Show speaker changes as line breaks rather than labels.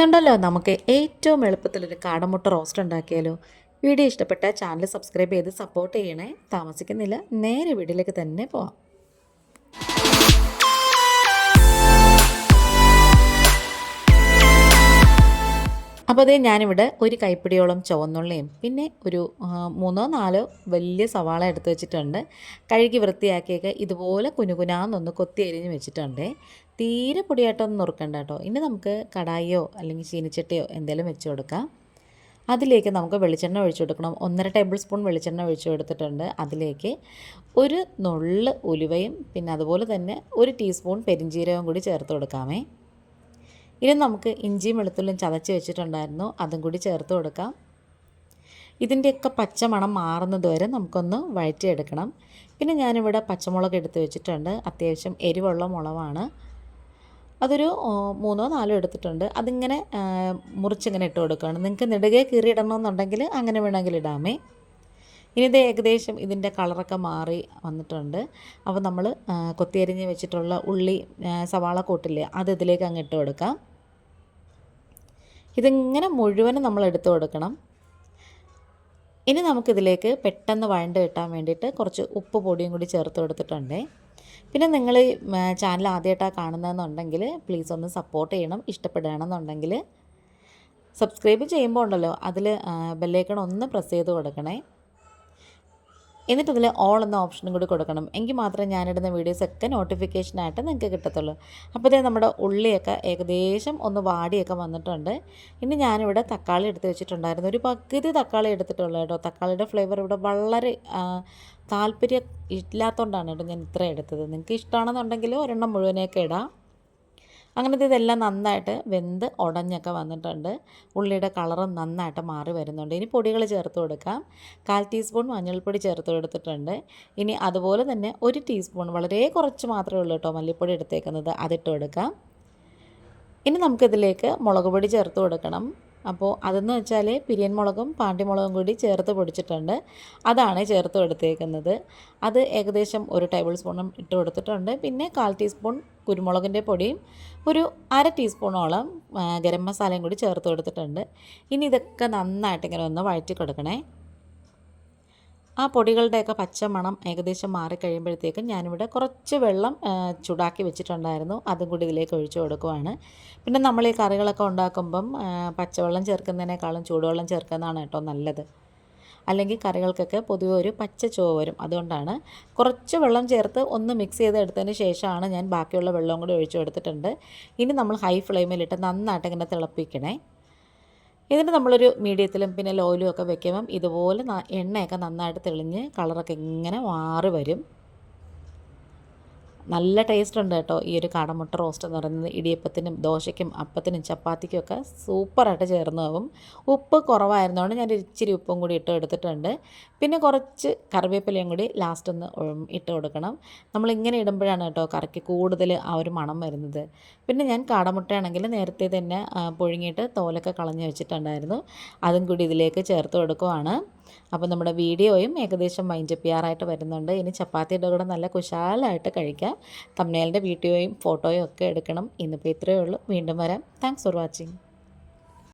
ഇന്നുണ്ടല്ലോ നമുക്ക് ഏറ്റവും എളുപ്പത്തിലൊരു കാടമുട്ട റോസ്റ്റ് ഉണ്ടാക്കിയാലോ. വീഡിയോ ഇഷ്ടപ്പെട്ട ചാനൽ സബ്സ്ക്രൈബ് ചെയ്ത് സപ്പോർട്ട് ചെയ്യണേ. താമസിക്കുന്നില്ല നേരെ വീഡിയോയിലേക്ക് തന്നെ പോവാം. അപ്പോൾ അതേ ഞാനിവിടെ ഒരു കൈപ്പിടിയോളം ചുവന്നുള്ളിയും പിന്നെ ഒരു മൂന്നോ നാലോ വലിയ സവാള എടുത്ത് വെച്ചിട്ടുണ്ട്. കഴുകി വൃത്തിയാക്കിയൊക്കെ ഇതുപോലെ കുനുകുനാന്നൊന്ന് കൊത്തി എരിഞ്ഞ് വെച്ചിട്ടുണ്ട്. തീരെ പൊടിയായിട്ടൊന്നും നുറുക്കണ്ട കേട്ടോ. ഇനി നമുക്ക് കടായിയോ അല്ലെങ്കിൽ ചീനിച്ചട്ടിയോ എന്തെങ്കിലും വെച്ച് കൊടുക്കാം. അതിലേക്ക് നമുക്ക് വെളിച്ചെണ്ണ ഒഴിച്ചു കൊടുക്കണം. ഒന്നര ടേബിൾ സ്പൂൺ വെളിച്ചെണ്ണ ഒഴിച്ചു കൊടുത്തിട്ടുണ്ട്. അതിലേക്ക് ഒരു നുള്ള് ഉലുവയും പിന്നെ അതുപോലെ തന്നെ ഒരു ടീസ്പൂൺ പെരിഞ്ജീരകവും കൂടി ചേർത്ത് കൊടുക്കാമേ. ഇനി നമുക്ക് ഇഞ്ചിയും വെളുത്തുള്ളിയും ചതച്ച് വെച്ചിട്ടുണ്ടായിരുന്നു. അതും കൂടി ചേർത്ത് കൊടുക്കാം. ഇതിന്റെയൊക്കെ പച്ചമണം മാറുന്നത് വരെ നമുക്കൊന്ന് വഴറ്റിയെടുക്കണം. പിന്നെ ഞാനിവിടെ പച്ചമുളക് എടുത്ത് വെച്ചിട്ടുണ്ട്. അത്യാവശ്യം എരിവുള്ള മുളകാണ് അതൊരു മൂന്നോ നാലോ എടുത്തിട്ടുണ്ട്. അതിങ്ങനെ മുറിച്ചിങ്ങനെ ഇട്ട് കൊടുക്കുകയാണ്. നിങ്ങൾക്ക് നെടുകെ കീറിയിടണമെന്നുണ്ടെങ്കിൽ അങ്ങനെ വേണമെങ്കിൽ ഇടാമേ. ഇനി ഇത് ഏകദേശം ഇതിന്റെ കളറൊക്കെ മാറി വന്നിട്ടുണ്ട്. അപ്പോൾ നമ്മൾ കൊത്തിയരിഞ്ഞ് വെച്ചിട്ടുള്ള ഉള്ളി സവാള കൂട്ടില്ലേ അത് ഇതിലേക്ക് അങ്ങ് ഇട്ട് കൊടുക്കാം. ഇതിങ്ങനെ മുഴുവനും നമ്മൾ എടുത്തു കൊടുക്കണം. ഇനി നമുക്കിതിലേക്ക് പെട്ടെന്ന് വഴണ്ട് കിട്ടാൻ വേണ്ടിയിട്ട് കുറച്ച് ഉപ്പ് പൊടിയും കൂടി ചേർത്ത് കൊടുത്തിട്ടുണ്ട്. പിന്നെ നിങ്ങൾ ചാനൽ ആദ്യമായിട്ടാണ് കാണുന്നതെന്നുണ്ടെങ്കിൽ പ്ലീസ് ഒന്ന് സപ്പോർട്ട് ചെയ്യണം ഇഷ്ടപ്പെടുകയാണെന്നുണ്ടെങ്കിൽ സബ്സ്ക്രൈബ് ചെയ്യുമ്പോൾ ഉണ്ടല്ലോ അതിൽ ബെല്ലേക്കൺ ഒന്ന് പ്രസ് ചെയ്ത് കൊടുക്കണേ. എന്നിട്ട് ഇതിൽ ഓൾ എന്ന ഓപ്ഷനും കൂടി കൊടുക്കണം. എങ്കിൽ മാത്രമേ ഞാനിടുന്ന വീഡിയോസൊക്കെ നോട്ടിഫിക്കേഷനായിട്ട് നിങ്ങൾക്ക് കിട്ടത്തുള്ളൂ. അപ്പോൾ ഇതേ നമ്മുടെ ഉള്ളിയൊക്കെ ഏകദേശം ഒന്ന് വാടിയൊക്കെ വന്നിട്ടുണ്ട്. ഇനി ഞാനിവിടെ തക്കാളി എടുത്ത് വെച്ചിട്ടുണ്ടായിരുന്നു. ഒരു പകുതി തക്കാളി എടുത്തിട്ടുള്ളൂ കേട്ടോ. തക്കാളിയുടെ ഫ്ലേവർ ഇവിടെ വളരെ താല്പര്യം ഇല്ലാത്തതുകൊണ്ടാണ് കേട്ടോ ഞാൻ ഇത്ര എടുത്തത്. നിങ്ങൾക്ക് ഇഷ്ടമാണെന്നുണ്ടെങ്കിൽ ഒരെണ്ണം മുഴുവനെയൊക്കെ ഇടാം. അങ്ങനത്തെ ഇതെല്ലാം നന്നായിട്ട് വെന്ത് ഉടഞ്ഞൊക്കെ വന്നിട്ടുണ്ട്. ഉള്ളിയുടെ കളറും നന്നായിട്ട് മാറി വരുന്നുണ്ട്. ഇനി പൊടികൾ ചേർത്ത് കൊടുക്കാം. കാൽ ടീസ്പൂൺ മഞ്ഞൾപ്പൊടി ചേർത്ത് കൊടുത്തിട്ടുണ്ട്. ഇനി അതുപോലെ തന്നെ ഒരു ടീസ്പൂൺ വളരെ കുറച്ച് മാത്രമേ ഉള്ളൂ കേട്ടോ മല്ലിപ്പൊടി എടുത്തേക്കുന്നത് അതിട്ട് കൊടുക്കാം. ഇനി നമുക്കിതിലേക്ക് മുളക് പൊടി ചേർത്ത് കൊടുക്കണം. അപ്പോൾ അതെന്ന് വെച്ചാൽ പിരിയൻ മുളകും പാണ്ടിമുളകും കൂടി ചേർത്ത് പൊടിച്ചിട്ടുണ്ട്. അതാണ് ചേർത്ത് എടുത്തേക്കുന്നത് അത് ഏകദേശം ഒരു ടേബിൾ സ്പൂണും ഇട്ട് കൊടുത്തിട്ടുണ്ട്. പിന്നെ കാൽ ടീസ്പൂൺ കുരുമുളകിന്റെ പൊടിയും ഒരു അര ടീസ്പൂണോളം ഗരം മസാലയും കൂടി ചേർത്ത് കൊടുത്തിട്ടുണ്ട്. ഇനി ഇതൊക്കെ നന്നായിട്ട് ഇങ്ങനെ ഒന്ന് വഴറ്റി കൊടുക്കണേ. ആ പൊടികളുടെയൊക്കെ പച്ചമണം ഏകദേശം മാറിക്കഴിയുമ്പോഴത്തേക്കും ഞാനിവിടെ കുറച്ച് വെള്ളം ചൂടാക്കി വെച്ചിട്ടുണ്ടായിരുന്നു. അതും കൂടി ഇതിലേക്ക് ഒഴിച്ചു കൊടുക്കുവാണ്. പിന്നെ നമ്മൾ ഈ കറികളൊക്കെ ഉണ്ടാക്കുമ്പം പച്ചവെള്ളം ചേർക്കുന്നതിനേക്കാളും ചൂടുവെള്ളം ചേർക്കുന്നതാണ് കേട്ടോ നല്ലത്. അല്ലെങ്കിൽ കറികൾക്കൊക്കെ പൊതുവെ ഒരു പച്ച ചുവ വരും. അതുകൊണ്ടാണ് കുറച്ച് വെള്ളം ചേർത്ത് ഒന്ന് മിക്സ് ചെയ്ത് എടുത്തതിന് ശേഷമാണ് ഞാൻ ബാക്കിയുള്ള വെള്ളവും കൂടി ഒഴിച്ചു കൊടുത്തിട്ടുണ്ട്. ഇനി നമ്മൾ ഹൈ ഫ്ലെയിമിലിട്ട് നന്നായിട്ട് ഇങ്ങനെ തിളപ്പിക്കണേ. ഇതിന് നമ്മളൊരു മീഡിയത്തിലും പിന്നെ ലോയിലും ഒക്കെ വെക്കുമ്പം ഇതുപോലെ എണ്ണയൊക്കെ നന്നായിട്ട് തെളിഞ്ഞ് കളറൊക്കെ ഇങ്ങനെ മാറി വരും. നല്ല ടേസ്റ്റ് ഉണ്ട് കേട്ടോ. ഈ ഒരു കാടമുട്ട റോസ്റ്റ് എന്ന് പറയുന്നത്. ഇടിയപ്പത്തിനും ദോശയ്ക്കും അപ്പത്തിനും ചപ്പാത്തിക്കും ഒക്കെ സൂപ്പറായിട്ട് ചേർന്ന് പോകും ഉപ്പ് കുറവായിരുന്നതുകൊണ്ട് ഞാൻ ഇച്ചിരി ഉപ്പും കൂടി ഇട്ട് എടുത്തിട്ടുണ്ട്. പിന്നെ കുറച്ച് കറിവേപ്പിലയും കൂടി ലാസ്റ്റ് ഒന്ന് ഇട്ട് കൊടുക്കണം. നമ്മളിങ്ങനെ ഇടുമ്പോഴാണ് കേട്ടോ കറിക്ക് കൂടുതൽ ആ ഒരു മണം വരുന്നത്. പിന്നെ ഞാൻ കാടമുട്ടയാണെങ്കിൽ നേരത്തെ തന്നെ പുഴുങ്ങിയിട്ട് തോലൊക്കെ കളഞ്ഞ് വെച്ചിട്ടുണ്ടായിരുന്നു. അതും കൂടി ഇതിലേക്ക് ചേർത്ത് കൊടുക്കുവാണ്. അപ്പോൾ നമ്മുടെ വീഡിയോയും ഏകദേശം മൈൻഡ് ചെയ്യാറായിട്ട് വരുന്നുണ്ട്. ഇനി ചപ്പാത്തിയുടെ കൂടെ നല്ല കുശാലായിട്ട് കഴിക്കാം. തമ്മനേലിന്റെ വീഡിയോയും ഫോട്ടോയും ഒക്കെ എടുക്കണം. ഇന്നിപ്പോൾ ഇത്രയേ ഉള്ളൂ. വീണ്ടും വരാം. Thanks for watching